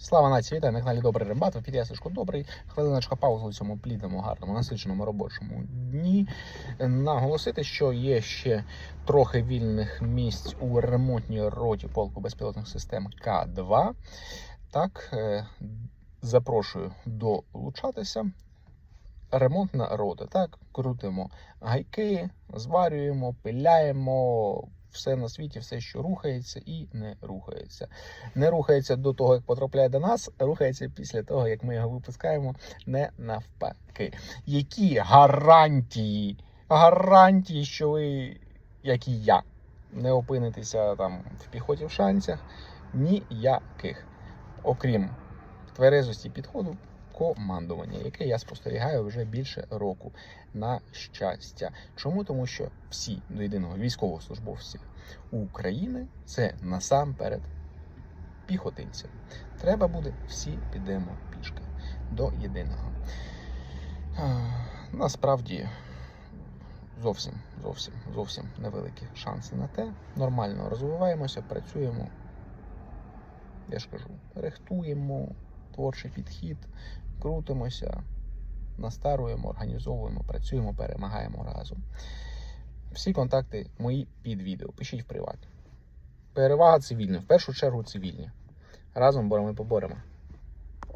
Слава нації, вітаю на каналі Добрий Рембат, в ефірі я Добрий. Хвилиночка паузи у цьому плідному, гарному, насиченому робочому дні. Наголосити, що є ще трохи вільних місць у ремонтній роті полку безпілотних систем К2. Так, е, запрошую долучатися. Ремонтна рота. Так, крутимо гайки, зварюємо, пиляємо. Все на світі, все, що рухається і не рухається. Не рухається до того, як потрапляє до нас, рухається після того, як ми його випускаємо, не навпаки. Які гарантії? Гарантії, що ви, як і я, не опинитеся там в піхоті в шанцях? Ніяких. Окрім тверезості підходу, командування, яке я спостерігаю вже більше року. На щастя. Чому? Тому що всі до єдиного військовослужбовці України це насамперед піхотинці. Треба буде, всі підемо пішки до єдиного. Насправді зовсім, зовсім, зовсім невеликі шанси на те. Нормально розвиваємося, працюємо. Я ж кажу, рихтуємо творчий підхід, крутимося, настаруємо, організовуємо, працюємо, перемагаємо разом. Всі контакти мої під відео. Пишіть в приват. Перевага цивільна, в першу чергу цивільні. Разом боремо і поборемо.